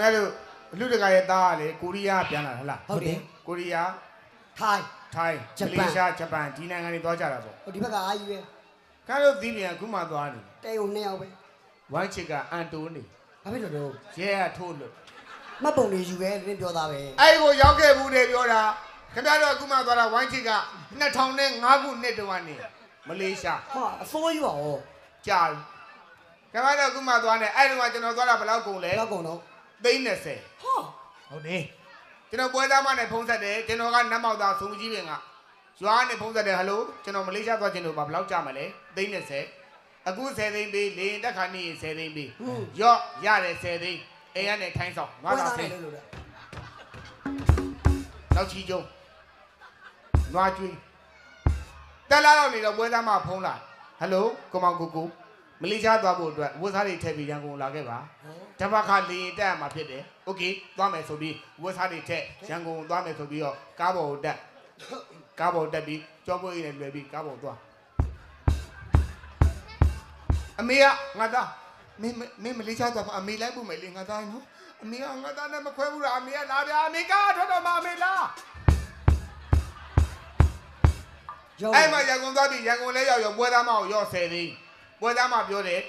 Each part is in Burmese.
အဲ့လိုအလူတကာရဲ့သားကလေကိုရီးယားပြန်လာတာဟလားဟုတ်တယ်ကိုရီးယားထိုင်းထိုင်းဂျမပန်လေးရှားဂျပန်ဒီနိုင်ငံတွေသွားကြတာပေါ့ဟိုဒီဘက်ကအာကြီးပဲခါလို့သီးပြန်အခုမှသွားနေတဲုံနှစ်ယောက်ပဲဝိုင်းချစ်ကအန်တိုနီဘာဖြစ်လို့တော့ရဲရထိုးလို့မှတ်ပုံတွေယူပဲနင်းပြောသားပဲအဲ့ဒီကိုရောက်ခဲ့ဘူးတယ်ပြောတာခင်ဗျားတို့အခုမှသွားတာဝိုင်းချစ်က2005ခုနှစ်တုန်းကနေမလေးရှားဟာအစိုးရပါဩကြာပြီခင်ဗျားတို့အခုမှသွားနေအဲ့ဒီမှာကျွန်တော်သွားတာဘယ်လောက်ကုန်လဲတော့ကုန်တော့ သိန်း30ဟာဟုတ်တယ်ကျွန်တော်ပွဲသားမနဲ့ဖုန်းဆက်တယ်ကျွန်တော်ကနတ်မောက်သားဆုံးကြီးပင်ကရွာနဲ့ဖုန်းဆက်တယ်ဟယ်လိုကျွန်တော်မလေးရှားသွားခြင်းလို့ပါဘယ်လောက်ကြာမလဲသိန်း30အခု10သိန်းပေးလေရင်တက်ခါနေရင်10သိန်းပေးဟွန်းရော့ရတယ်10သိန်းအိမ်ကနေထိုင်းဆောင်ငါသာဆင်းလို့လို့တဲ့နောက်ချီကျုံနွားကျွေးတက်လာတော့နေတော့ပွဲသားမဖုန်းလာဟယ်လိုကိုမောင်ကိုကို မလေးရှားသွားဖို့အတွက်ဝတ်စားတွေထည့်ပြီးရန်ကုန်လာခဲ့ပါတပတ်ခါလေရင်တက်ရမှာဖြစ်တယ်။ Okay သွားမယ်ဆိုပြီးဝက်စားတွေထက်ရန်ကုန်သွားမယ်ဆိုပြီးတော့ကားပေါ်ကိုတက်ကားပေါ်တက်ပြီးကြောပွေးရည်နဲ့လွယ်ပြီးကားပေါ်သွားအမေကငါသားမင်းမင်းမလေးရှားသွားမှာအမေလိုက်ဖို့မယ်လေငါသားနော်အမေကငါသားနဲ့မခွဲဘူးလားအမေကလာဗျာအမေကထွက်တော့မှအမေလားရောအဲ့မှာရန်ကုန်သွားပြီးရန်ကုန်လဲရောက်ရောပွဲသားမကိုရော့ဆယ်သိန်း ပွဲသားမပြောတယ်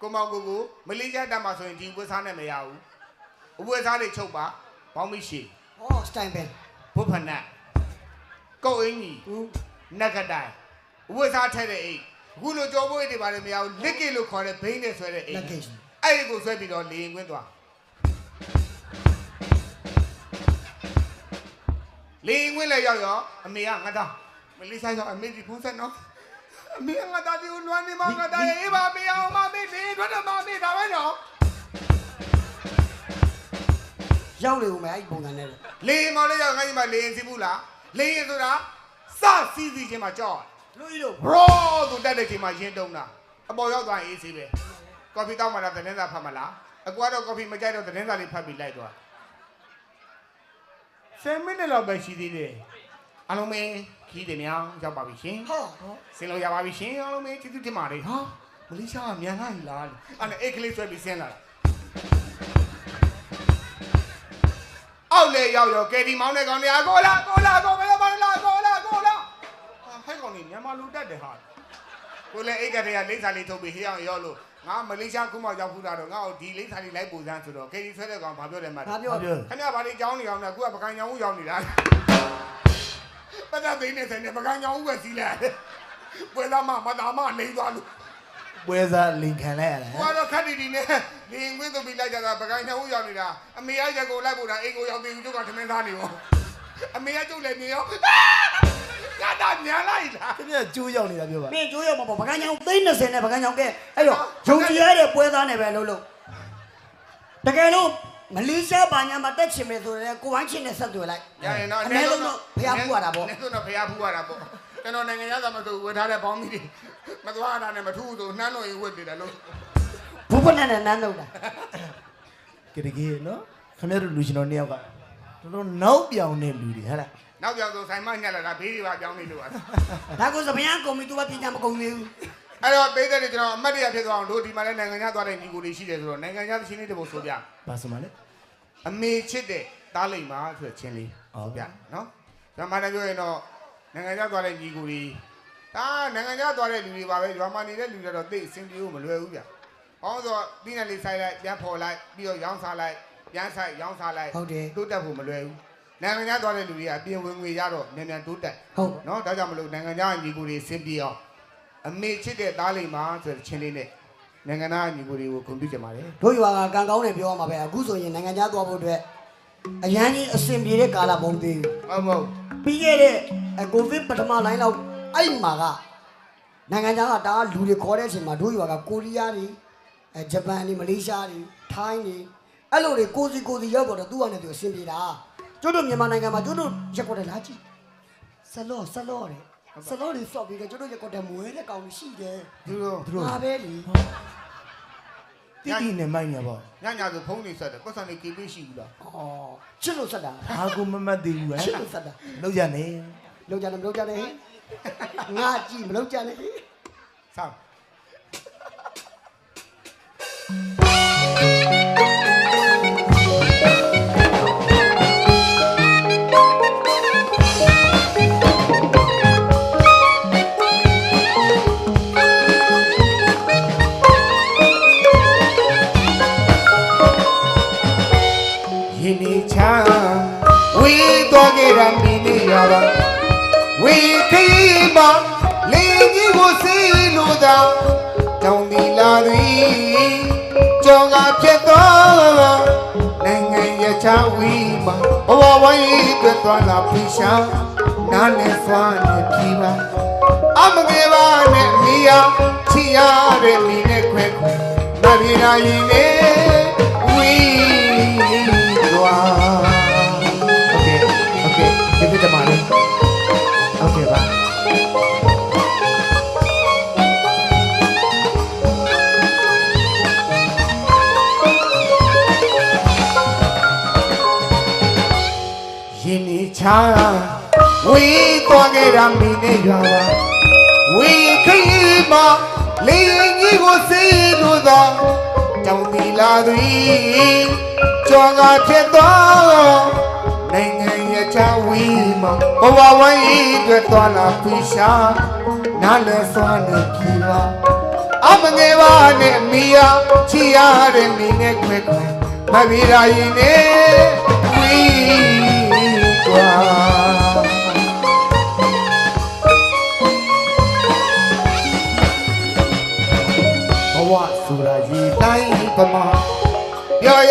ကိုမောင်ကိုကိုမလေးရှားတက်မှာဆိုရင်ဒီဝက်စားနဲ့မရဘူးဝက်စားတွေချုပ်ပါဘောင်းမရှိဟောစတိုင်ပဲဘုဖနတ်ကုတ်အင်းကြီးဟူးနက်ကတိုင်ဝစ်စားထဲတဲ့အိတ်အခုလိုကြောပွေးတွေပါတယ်မရဘူးလစ်ကီလို့ခေါ်တဲ့ဘိန်းနဲ့ဆွဲတဲ့အိလတ်က်ကစ်အဲ့ဒီကိုဆွဲပြီးတော့လေရင်ကွင်းသွားလေရင်ကွင်းလည်းရောက်ရောအမေကငါသားမလေးဆိုင်ရောက်အမေဒီဖုန်းဆက်နော် အမေကငါသားဒီကိုလွမ်းနေမှာငါသားရဲ့အေးပါအမေအောင်မမေလေထွက်တော့မမေဒါပဲနော်ရောက်လေဦးမယ်အဲ့ဒီပုံစံနဲ့လေလေရင်မောင်လေးရောက်ငါ့ညီမလေရင်စီးဘူးလားလေရင်ဆိုတာစစီးစီးချင်းမှာကြောက်လူကြီးတို့ရောသူတက်တဲ့ချိန်မှာရင်းတုံးတာအပေါ်ရောက်သွားရင်အေးဆေးပဲကော်ဖီတောက်မှလားသတင်းစာဖတ်မလားအကွာတော့ကော်ဖီမကြိုက်တော့သတင်းစာလေးဖတ်ပြီးလိုက်သွား10မိနစ်လောက်ပဲရှိသေးတယ် အားလုံးပဲခီးတယ်များရောက်ပါပြီရှင်ဟာဆင်းလို့ရပါပြီရှင်အားလုံးပဲကျေးဇူးတင်ပါတယ်ဟာမလေးရှားကမြန်လာပြီလားအဲ့ဒါအိတ်ကလေးဆွဲပြီးဆင်းလာတာအောက်လေရောက်ရောကယ်ဒီမောင်းတဲ့ကောင်တွေအကိုလာကိုလာကိုဘယ်လိုမလာကိုလာကိုလာဟာဟဲ့ကောင်နေမြန်မာလူတက်တယ်ဟာကိုလည်းအိတ်ကတည်းကလိမ့်စာလေးထုတ်ပြီးဟေးအောင်ရောလို့ငါမလေးရှားခုမှရောက်ဖူးတာတော့ငါ့ကိုဒီလိမ့်စာလေးလိုက်ပူစမ်းဆိုတော့ကေဒီဆွဲတဲ့ကောင်ဘာပြောတယ်မှာဘာပြောခင်ဗျာဘာလေးကြောင်းနေအောင်လဲအခုကပကံညောင်ဦးရောက်နေတာပ တ်သက်သိနေတယ်နဲ့ပကံညောင်ဦးပဲစီးလိုက်ပွဲလာမမတာမလိမ့်သွားလို့ပွဲစားလင်ခံလိုက်ရတာဟိုကတော့ခက်တီတီနဲ့လင်းကွင်းသွပြီးလိုက်ကြတာပကံညောင်ဦးရောက်နေတာအမေကရက်ကိုလိုက်ပို့တာအိမ်ကိုရောက်သေးဘူးကျုပ်ကထမင်းသားနေရောအမေကကျုပ်လည်းမြင်ရောငါတာညာလိုက်လားတပြက်ကျိုးရောက်နေတာပြောပါမင်းကျိုးရောက်မှာပေါ့ဗကန်ချောင်းသိန်း30နဲ့ဗကန်ချောင်းကဲအဲ့တော့ယုံကြည်ရတဲ့ပွဲသားနဲ့ပဲလို့လို့တကယ်လို့ မလေးရှားဘာညာမှာတက်ချင်မယ်ဆိုရင်ကိုဝိုင်းချင်းနဲ့ဆက်သွယ်လိုက်ရရင်တော့အနည်းဆုံးတော့ဖျားဖူးရတာပေါ့အနည်းဆုံးတော့ဖျားဖူးရတာပေါ့ကျွန်တော်နိုင်ငံရသားမဆိုဝယ်ထားတဲ့ပေါင်းမီတွေမသွားတာနဲ့မထူးဆိုနှမ်းတော့ရင်ဝက်တယ်လို့ဘူးဖနဲ့နဲ့နန်းတော့တာကတကယ်နော်ခင်ဗျားတို့လူရှင်တော်နှစ်ယောက်ကတော်တော်နောက်ပြောင်တဲ့လူတွေဟာလားနောက်ပြောင်ဆိုဆိုင်မညက်လာတာဘေးတွေပါပြောင်းနေလို့ပါဒါကိုစပယံကုန်ပြီသူကပညာမကုန်သေးဘူး အဲ့တော့ပေးတဲ့ကျွန်တော်အမတ်တရဖြစ်သွားအောင်တို့ဒီမှာလည်းနိုင်ငံခြားသွားတဲ့ညီကိုတွေရှိတယ်ဆိုတော့နိုင်ငံခြားသချင်းလေးတစ်ပုဒ်ဆိုပြဘာစမလဲအမေချစ်တဲ့တားလိမ့်ပါဆိုတဲ့ချင်းလေးဆိုပြနော်ကျွန်တော်မှလည်းပြောရင်တော့နိုင်ငံခြားသွားတဲ့ညီကိုတွေဒါနိုင်ငံခြားသွားတဲ့လူတွေပါပဲရွာမှာနေတဲ့လူတွေတော့သိအဆင်ပြေဖို့မလွယ်ဘူးဗျ။ဟောဆိုတော့ပြီးနေလေးဆိုင်လိုက်ပြန်ဖော်လိုက်ပြီးတော့ရောင်းစားလိုက်ပြန်ဆိုင်ရောင်းစားလိုက်ဟုတ်တယ်တိုးတက်ဖို့မလွယ်ဘူးနိုင်ငံခြားသွားတဲ့လူတွေကအပြင်ဝင်ငွေရတော့မြန်မြန်တိုးတက်ဟုတ်နော်ဒါကြောင့်မလို့နိုင်ငံခြားညီကိုတွေစင်ပြေအောင် အမေချစ်တဲ့သားလိမ့်ပါဆိုတဲ့ချင်းလေးနဲ့နိုင်ငံသားညီကိုတွေကိုဂုဏ်ပြုကြပါတယ်တို့ရွာကကံကောင်းတယ်ပြောရမှာပဲအခုဆိုရင်နိုင်ငံခြားသွားဖို့အတွက်အရန်ကြီးအဆင်ပြေတဲ့ကာလမဟုတ်သေးဘူးဟုတ်မဟုတ်ပြီးခဲ့တဲ့ကိုဗစ်ပထမလိုင်းလောက်အဲ့မှာကနိုင်ငံခြားကတားလူတွေခေါ်တဲ့အချိန်မှာတို့ရွာကကိုရီးယားတွေအဲဂျပန်တွေမလေးရှားတွေထိုင်းတွေအဲ့လိုတွေကိုစီကိုစီရောက်တော့သူ့အနေနဲ့သူအဆင်ပြေတာကျွတ်တို့မြန်မာနိုင်ငံမှာကျွတ်တို့ရက်ကွက်တယ်လားကြည့်ဆလော့ဆလော့တယ် ဆလော့တွေစော့ပြီးတော့ကျွတ်တို့ရက်ကွက်တယ်မွေးတဲ့ကောင်ရှိတယ်သူတို့သူတို့ဟာပဲလीတိတိနဲ့မိုက်နေပါညညဆိုဖုန်းနေဆက်တယ်ပတ်စံနေကေပေးရှိဘူးလားဩချစ်လို့ဆက်တာဘာကိုမမတ်သေးဘူးဟဲ့ချစ်လို့ဆက်တာလောက်ရနေလောက်ကြတယ်မလောက်ကြနဲ့ငါကြည့်မလောက်ကြနဲ့ဆောင်း ကြောင်ကဖြစ်သောနိုင်ငံရချဝီမဘဝဝိုင်းအတွက်သွားလာဖိရှာနားနဲ့စွာနဲ့ဖြီးပါအမငယ်ပါနဲ့မိယာချီရတဲ့မိနဲ့ခွဲခွဲမပြေရာရင်နဲ့ဝီသွား မှာလေရင်ကြီးကိုစေးလို့သာတောင်းတီလာသည်ကြော်ကဖြစ်သွားနိုင်ငံရဲ့ချဝေးမှာဘဝဝိုင်းအတွက်သွားလာဖီရှာနားလဲစွာနဲ့ဖြီပါအမငယ်ပါနဲ့မိယာချီရတဲ့မိနဲ့ခွဲခွဲမပြေရာရင်နဲ့ဝေး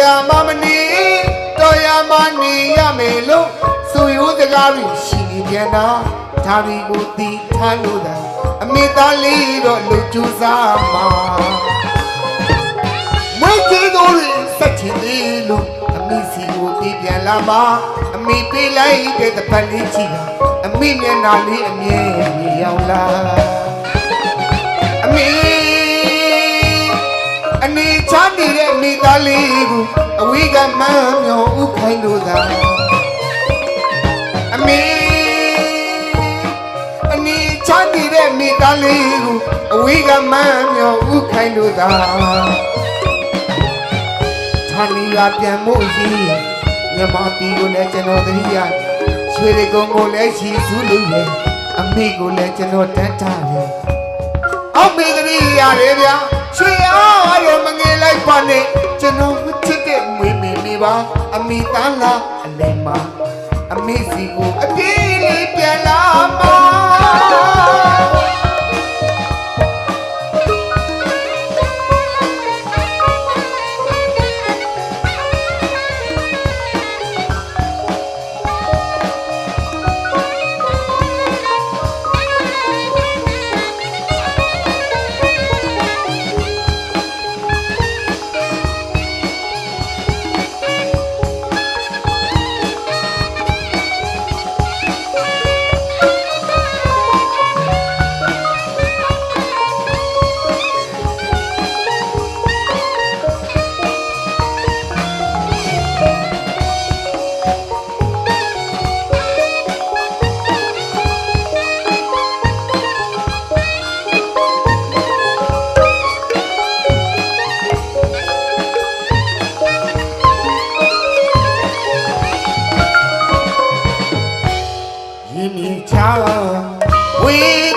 ရမမနီတော်ရမနီရမယ်လို့ဆိုရိုးစကားပြီးရှိနေပြန်တာဒါရီကိုတီထားလို့တာအမိသားလေးတော့လူကျူစားမှာမွေးကြီးတော်ရင်ဆက်ချင်သေးလို့အမိစီကိုပြပြန်လာပါအမိပေးလိုက်တဲ့တပတ်လေးချီတာအမိမျက်နှာလေးအမြဲမြင်ရောက်လာ အနေချမ်းနေတဲ့မိသားလေးကိုအဝေးကမှန်းမြော်ဥခိုင်းလို့သာအမိအနေချမ်းနေတဲ့မိသားလေးကိုအဝေးကမှန်းမြော်ဥခိုင်းလို့သာဌာနီကပြန်မှုရှိမြမတီကိုလည်းကျွန်တော်သတိရရွှေရကုံကိုလည်းရှိစုလို့ရအမေကိုလည်းကျွန်တော်တတ်တာလေအောက်မေသတိရတယ်ဗျာ ရွှေအားရမငယ်လိုက်ပါနဲ့ကျွန်တော်မချစ်တဲ့မွေမေမေပါအမေတန်းလာအလဲမှာအမေစီကိုအပြေးလေးပြ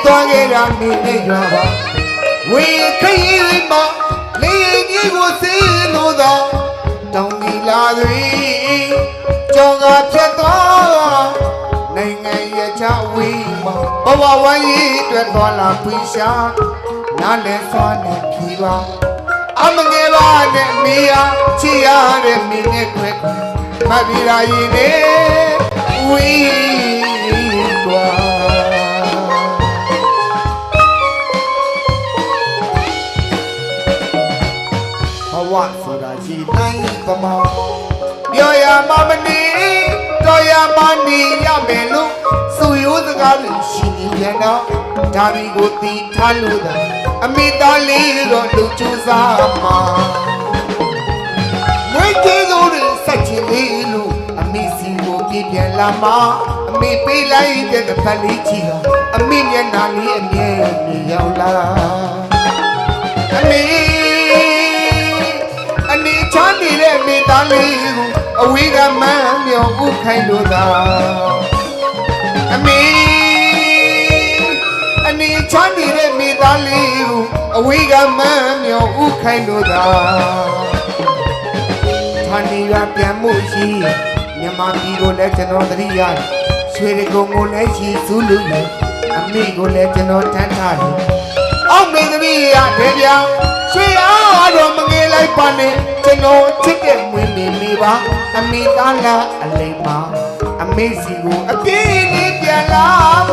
သွားခဲ့တာမင်းနဲ့ရွာပါဝေးခရီးမှာလေကြီးကိုစေးလို့သာတောင်းဒီလာသည်ကြောင်ကဖြတ်သွားနိုင်ငံရဲ့ချဝေးမှာဘဝဝိုင်းအတွက်သွားလာပွေရှာနားလဲစွာနဲ့ဖြီပါအမငယ်ပါနဲ့မိယာချီရတဲ့မင်းနဲ့ခွဲခွဲမပြေရာရင်နဲ့ဝေး ပမောပြောရမမနီတော်ရမနီရမယ်လို့သူရိုးစကားလို့ရှိနေပြန်တော့ဒါဒီကိုတီထားလို့သာအမိသားလေးတော့လူကျူစားမှာမွေးကျေးဇူးတွေဆက်ချင်လေးလို့အမိစီကိုပြပြန်လာမှာအမိပေးလိုက်တဲ့တစ်ဖက်လေးချီတော့အမိမျက်နှာလေးအမြဲမြင်ရောက်လာ မှုခိုင်းလို့သာအမေအနေချမ်းနေတဲ့မိသားလေးကိုအဝေးကမမ်းမြော်ဥခိုင်းလို့သာဌာနေကပြန်မှုရှိမြန်မာပြည်ကိုလည်းကျွန်တော်သတိရရွှေရကုံကိုလည်းရှိစုလူအမေကိုလည်းကျွန်တော်ထမ်းထားတယ်အောက်မင်းသမီးရတဲ့ပြောင်ရွှေအားတော်မငယ်လိုက်ပါနဲ့ကျွန်တော်ချစ်တဲ့မွေးမိမိပါအမေသားလား မှာအမေစီကိုအပြည့်လေးပြန်လာ